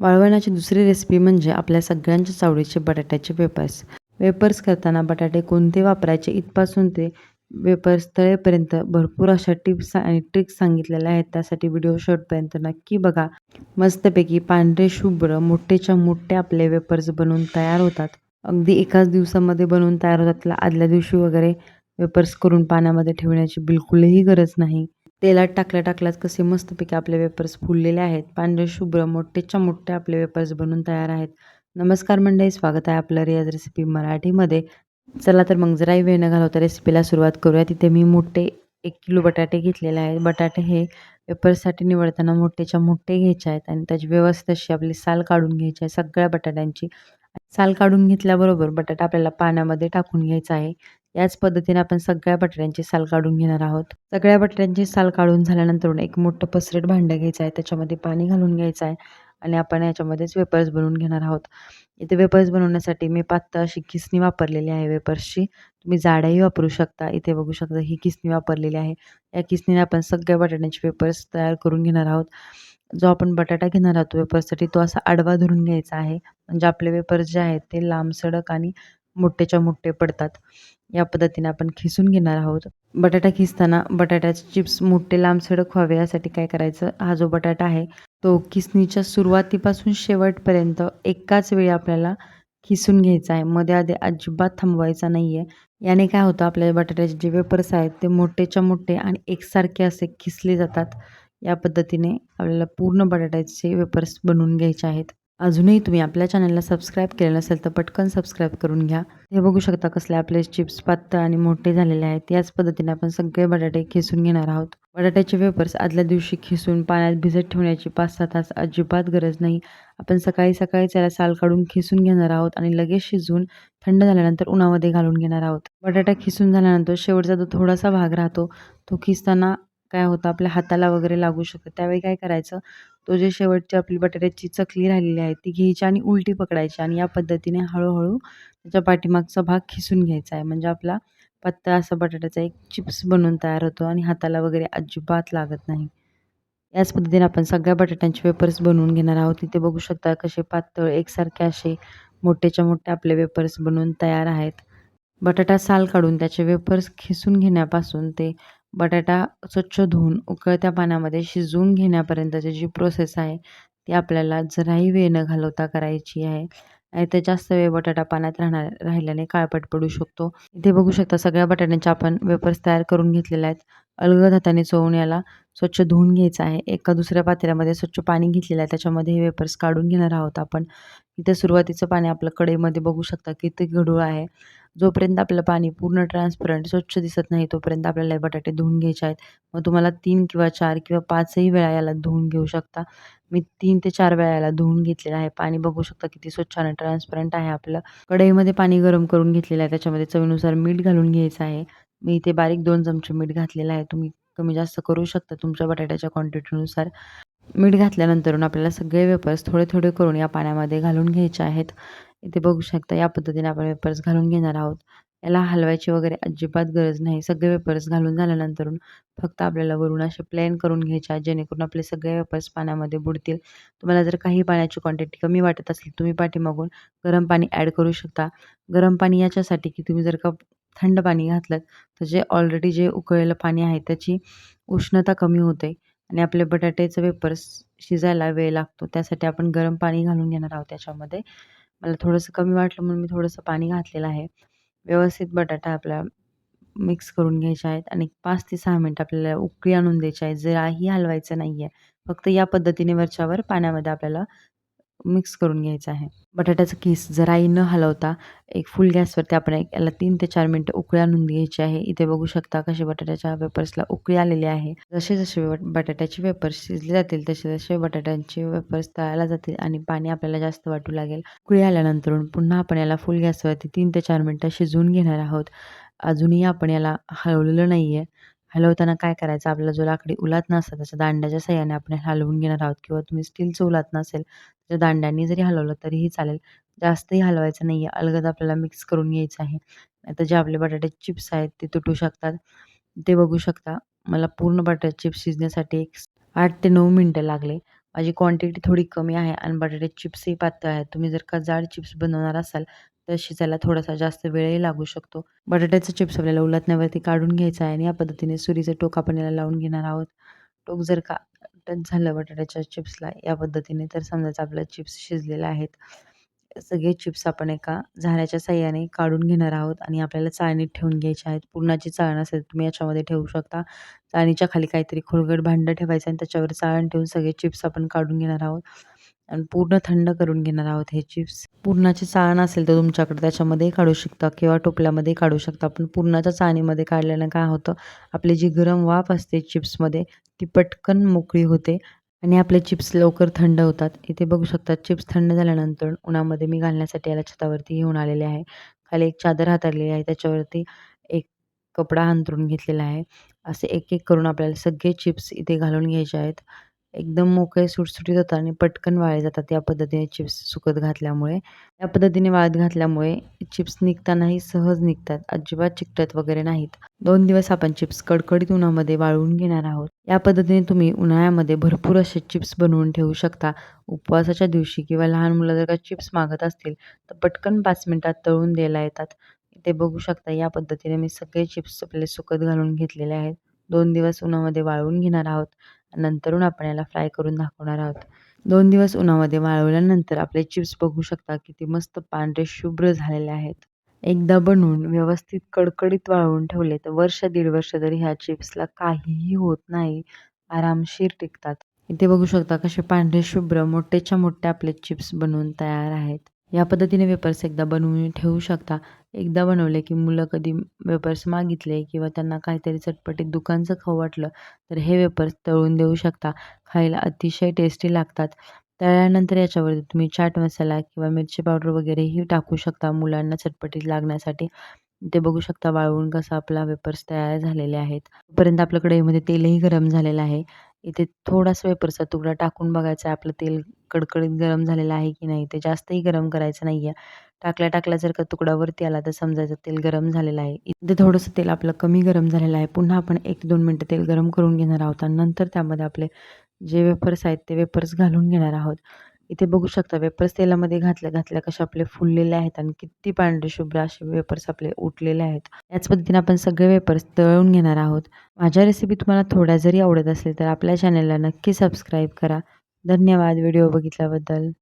वाळवण्याची दुसरी रेसिपी म्हणजे आपल्या सगळ्यांच्या आवडीचे बटाट्याचे वेपर्स वेपर्स करताना बटाटे कोणते वापरायचे इथपासून ते वेपर्स तळेपर्यंत भरपूर अशा टिप्स आणि ट्रिक्स सांगितलेल्या आहेत. त्यासाठी व्हिडिओ शॉर्टपर्यंत नक्की बघा. मस्तपैकी पांढरे शुभ्र मोठेच्या मोठे आपले वेपर्स बनवून तयार होतात. अगदी एकाच दिवसामध्ये बनवून तयार होतात. त्याला आदल्या दिवशी वगैरे वेपर्स करून पाण्यामध्ये ठेवण्याची बिलकुलही गरज नाही. तेलात टाकल्या टाकल्याच कसे मस्तपैकी आपले वेपर्स फुललेले आहेत. पांढरे शुभ्र मोठेच्या मोठे आपले वेपर्स बनवून तयार आहेत. नमस्कार मंडळी स्वागत आहे आपलं रियाज रेसिपी मराठीमध्ये. चला तर मग जराही वेळ न घालवता रेसिपीला सुरुवात करूया. तिथे मी मोठे एक किलो बटाटे घेतलेले आहेत. बटाटे हे वेपर्ससाठी निवडताना मोठेच्या मोठे घ्यायचे आहेत आणि त्याची व्यवस्थित अशी आपली साल काढून घ्यायची आहे. सगळ्या बटाट्यांची साल काढून घेतल्याबरोबर बटाटा आपल्याला पाण्यामध्ये टाकून घ्यायचा आहे. याच पद्धतीने आपण सगळ्या बटाट्यांची साल काढून घेणार आहोत. सगळ्या बटाट्यांची साल काढून झाल्यानंतर एक मोठं पसरट भांडं घ्यायचं आहे. त्याच्यामध्ये पाणी घालून घ्यायचं आहे आणि आपण याच्यामध्येच वेपर्स बनवून घेणार आहोत. इथे वेपर्स बनवण्यासाठी मी पातळ अशी किसणी वापरलेली आहे वेपर्सची. तुम्ही जाड्याही वापरू शकता. इथे बघू शकता ही किसणी वापरलेली आहे. या किसणीने आपण सगळ्या बटाट्यांचे वेपर्स तयार करून घेणार आहोत. जो आपण बटाटा घेणार आहोत वेपर्ससाठी तो असा आडवा धरून घ्यायचा आहे. म्हणजे आपले वेपर्स जे आहेत ते लांब सडक आणि मोठेच्या मोठे पडतात. या पद्धतीने आपण खिसून घेणार आहोत. बटाटा खिसताना बटाट्याचे चिप्स मोठे लांब सडक व्हावे यासाठी काय करायचं? हा जो बटाटा आहे तो किसणीच्या सुरुवातीपासून शेवटपर्यंत एकाच वेळी आपल्याला खिसून घ्यायचा आहे. मध्ये आधी अजिबात थांबवायचा नाही आहे याने काय होतं? आपल्या बटाट्याचे जे वेपर्स आहेत ते मोठेच्या मोठे आणि एकसारखे असे खिसले जातात. या पद्धतीने आपल्याला पूर्ण बटाट्याचे वेपर्स बनवून घ्यायचे आहेत. अजूनही तुम्ही आपल्या चॅनलला सबस्क्राईब केलेलं नसेल तर पटकन सबस्क्राईब करून घ्या. हे बघू शकता कसले आपले चिप्स पातळ आणि मोठे झालेले आहेत. याच पद्धतीने आपण सगळे बटाटे खिसून घेणार आहोत. बटाट्याचे वेपर्स आदल्या दिवशी खिसून पाण्यात भिजत ठेवण्याची पाच सहा तास अजिबात गरज नाही. आपण सकाळी सकाळी त्याला साल काढून खिसून घेणार आहोत आणि लगेच शिजवून थंड झाल्यानंतर उन्हामध्ये घालून घेणार आहोत. बटाटा खिसून झाल्यानंतर शेवटचा जो थोडासा भाग राहतो तो खिसताना काय होतं आपल्या हाताला वगैरे लागू शकतं. त्यावेळी काय करायचं तो जे शेवटची आपली बटाट्याची चकली राहिलेली आहे ती घ्यायची आणि उलटी पकडायची आणि या पद्धतीने हळूहळू त्याच्या पाठीमागचा भाग खिसून घ्यायचा आहे. म्हणजे आपला पत्ता असा बटाट्याचा एक चिप्स बनवून तयार होतो आणि हाताला वगैरे अजिबात लागत नाही. याच पद्धतीने आपण सगळ्या बटाट्यांचे वेपर्स बनवून घेणार आहोत. तिथे बघू शकता कसे पातळ एकसारखे असे मोठेच्या मोठे आपले वेपर्स बनवून तयार आहेत. बटाटा साल काढून त्याचे वेपर्स खिसून घेण्यापासून ते बटाटा स्वच्छ धुवून उकळत्या पाण्यामध्ये शिजवून घेण्यापर्यंतची जी प्रोसेस आहे ती आपल्याला जराही वेळ न घालवता करायची आहे. आणि जास्त वेळ बटाटा पाण्यात राहणार राहिल्याने काळपट पडू शकतो. इथे बघू शकता सगळ्या बटाट्यांच्या आपण वेपर्स तयार करून घेतलेल्या आहेत. अलगद हाताने चोळून याला स्वच्छ धुवून घ्यायचं आहे. एका दुसऱ्या पात्र्यामध्ये स्वच्छ पाणी घेतलेलं आहे. त्याच्यामध्ये हे वेपर्स काढून घेणार आहोत आपण. इथे सुरुवातीचं पाणी आपलं कडेमध्ये बघू शकता किती गढूळ आहे. जोपर्यंत आपलं पाणी पूर्ण ट्रान्सपरंट स्वच्छ दिसत नाही तोपर्यंत आपल्याला हे बटाटे धुवून घ्यायचे आहेत. मग तुम्हाला तीन किंवा चार किंवा पाचही वेळा याला धुवून घेऊ शकता. मी तीन ते चार वेळा याला धुवून घेतलेलं आहे. पाणी बघू शकता किती स्वच्छ आणि ट्रान्सपरंट आहे आपलं. कढईमध्ये पाणी गरम करून घेतलेलं आहे. त्याच्यामध्ये चवीनुसार मीठ घालून घ्यायचं आहे. मी इथे बारीक दोन चमचे मीठ घातलेलं आहे. तुम्ही कमी जास्त करू शकता तुमच्या बटाट्याच्या क्वांटिटीनुसार मीठ घातल्यानंतरून आपल्याला सगळे वेपर्स थोडे थोडे करून या पाण्यामध्ये घालून घ्यायचे आहेत. इथे बघू शकता या पद्धतीने आपण वेपर्स घालून घेणार आहोत. याला हलवायची वगैरे अजिबात गरज नाही. सगळे वेपर्स घालून झाल्यानंतरून फक्त आपल्याला वरून असे प्लेन करून घ्यायच्या जेणेकरून आपले सगळे वेपर्स पाण्यामध्ये बुडतील. तुम्हाला जर काही पाण्याची क्वांटिटी कमी वाटत असेल तुम्ही पाठीमागून गरम पाणी ॲड करू शकता. गरम पाणी याच्यासाठी की तुम्ही जर का थंड पाणी घातलं तर जे ऑलरेडी जे उकळलेलं पाणी आहे त्याची उष्णता कमी होते आणि आपले बटाट्याचे वेपर्स शिजायला वेळ लागतो. त्यासाठी आपण गरम पाणी घालून घेणार आहोत त्याच्यामध्ये मला थोडंसं कमी वाटलं म्हणून मी थोडंसं पाणी घातलेलं आहे. व्यवस्थित बटाटा आपला मिक्स करून घ्यायच्या आहेत आणि पाच ते सहा मिनटं आपल्याला उकळी आणून द्यायची आहे. जराही हलवायचं नाही आहे फक्त या पद्धतीने वरच्यावर पाण्यामध्ये आपल्याला मिक्स करून घ्यायचं आहे. बटाट्याचं किस जराही न हलवता एक फुल गॅसवरती आपण एक याला तीन ते चार मिनटं उकळी आणून घ्यायची आहे. इथे बघू शकता कसे बटाट्याच्या वेपर्सला उकळी आलेली आहे. जसे जसे बटाट्याचे वेपर्स शिजले जातील तसे तसे बटाट्यांचे वेपर्स तळायला जातील आणि पाणी आपल्याला जास्त वाटू लागेल. उकळी आल्यानंतर पुन्हा आपण याला फुल गॅसवरती तीन ते चार मिनटं शिजवून घेणार आहोत. अजूनही आपण याला हलवलेलं नाही आहे हलवताना काय करायचं? आपल्याला जो लाकडी उलात नसतं त्याच्या दांड्याच्या सहाय्याने आपण हलवून घेणार आहोत किंवा तुम्ही स्टीलचं उलात नसेल त्याच्या दांड्यांनी जरी हलवलं तरीही चालेल. जास्तही हलवायचं नाही आहे. अलगद आपल्याला मिक्स करून घ्यायचं आहे. नाहीतर जे आपले बटाटे चिप्स आहेत ते तुटू शकतात. ते बघू शकता. मला पूर्ण बटाटे चिप्स शिजण्यासाठी एक आठ ते नऊ मिनटं लागले. माझी क्वांटिटी थोडी कमी आहे आणि बटाटे चिप्सही पातळ आहेत. तुम्ही जर का जाड चिप्स बनवणार असाल तर शिजायला थोडासा जास्त वेळही लागू शकतो. बटाट्याचा चिप्स आपल्याला उलटण्यावरती काढून घ्यायचा आहे आणि या पद्धतीने सुरीचं टोक आपण याला लावून घेणार आहोत. टोक जर का टच झालं बटाट्याच्या चिप्सला या पद्धतीने तर समजायचं आपलं चिप्स शिजलेले आहेत. सगळे चिप्स आपण एका झाऱ्याच्या साह्याने काढून घेणार आहोत आणि आपल्याला चाळणीत ठेवून घ्यायचे आहेत. पूर्णाची चाळण असेल तुम्ही याच्यामध्ये ठेवू शकता. चाळणीच्या खाली काहीतरी खोलगट भांडं ठेवायचं आणि त्याच्यावर चाळण ठेवून सगळे चिप्स आपण काढून घेणार आहोत. आणि पूर्ण थंड करून घेणार आहोत हे चिप्स. पूर्णाची चाळण असेल तर तुमच्याकडे त्याच्यामध्ये काढू शकता किंवा टोपल्यामध्ये काढू शकता. पण पूर्णाच्या चाळणीमध्ये काढल्यानं काय होतं? आपली जी गरम वाफ असते चिप्समध्ये ती पटकन मोकळी होते आणि आपले चिप्स लवकर थंड होतात. इथे बघू शकता चिप्स थंड झाल्यानंतर उन्हामध्ये मी घालण्यासाठी याला छतावरती घेऊन आलेले आहे. खाली एक चादर हाताळलेली आहे त्याच्यावरती एक कपडा अंतरून घेतलेला आहे. असे एक एक करून आपल्याला सगळे चिप्स इथे घालून घ्यायचे आहेत. एकदम मोकळे सुटसुटीत होतात आणि पटकन वाळे जातात या पद्धतीने चिप्स सुकत घातल्यामुळे. या पद्धतीने वाळत घातल्यामुळे चिप्स निघतानाही सहज निघतात अजिबात चिकटत वगैरे नाहीत. दोन दिवस आपण चिप्स कडकडीत उन्हामध्ये वाळवून घेणार आहोत. या पद्धतीने तुम्ही उन्हाळ्यामध्ये भरपूर असे चिप्स बनवून ठेवू शकता. उपवासाच्या दिवशी किंवा लहान मुलं जर का चिप्स मागत असतील तर पटकन पाच मिनटात तळून द्यायला येतात. इथे बघू शकता या पद्धतीने मी सगळे चिप्स आपले सुकत घालून घेतलेले आहेत. दोन दिवस उन्हामध्ये वाळवून घेणार आहोत. नंतरून आपण याला फ्राय करून दाखवणार आहोत. दोन दिवस उन्हामध्ये वाळवल्यानंतर आपले चिप्स बघू शकता किती मस्त पांढरे शुभ्र झालेले आहेत. एकदा बनवून व्यवस्थित कडकडीत वाळवून ठेवले तर वर्ष दीड वर्ष तरी ह्या चिप्सला काहीही होत नाही. आरामशीर टिकतात. इथे बघू शकता कसे पांढरे शुभ्र मोठेच्या मोठे आपले चिप्स बनवून तयार आहेत. या पद्धतीने वेपर्स एकदा बनवून ठेवू शकता. एकदा बनवले की मुलं कधी वेपर्स मागितले किंवा त्यांना काहीतरी चटपटीत दुकानचं खाऊ वाटलं तर हे वेपर्स तळून देऊ शकता. खायला अतिशय टेस्टी लागतात. तळल्यानंतर याच्यावरती तुम्ही चाट मसाला किंवा मिरची पावडर वगैरेही टाकू शकता मुलांना चटपटीत लागण्यासाठी. ते बघू शकता वाळवून कसा आपला वेपर्स तयार झालेले आहेत. तोपर्यंत आपल्याकडे कढईमध्ये तेलही गरम झालेलं आहे. इथे थोडासा वेपरचा तुकडा टाकून बघायचा आहे आपलं तेल कडकडीत गरम झालेलं आहे की नाही ते जास्तही गरम करायचं नाही आहे टाकल्या टाकल्या जर का तुकड्यावरती आला तर समजायचं तेल गरम झालेलं आहे. इथे थोडंसं तेल आपलं कमी गरम झालेलं आहे. पुन्हा आपण एक दोन मिनटं तेल गरम करून घेणार आहोत आणि नंतर त्यामध्ये आपले जे वेपर्स आहेत ते वेपर्स घालून घेणार आहोत. इथे बघू शकता वेपर्स तेलामध्ये घातल्या घातल्या कसे आपले फुललेले आहेत आणि किती पांढरे शुभ्र असे वेपर्स आपले उठलेले आहेत. याच पद्धतीने आपण सगळे वेपर्स तळून घेणार आहोत. माझ्या रेसिपी तुम्हाला थोड्या जरी आवडत असेल तर आपल्या चॅनलला नक्की सबस्क्राईब करा. धन्यवाद व्हिडिओ बघितल्याबद्दल.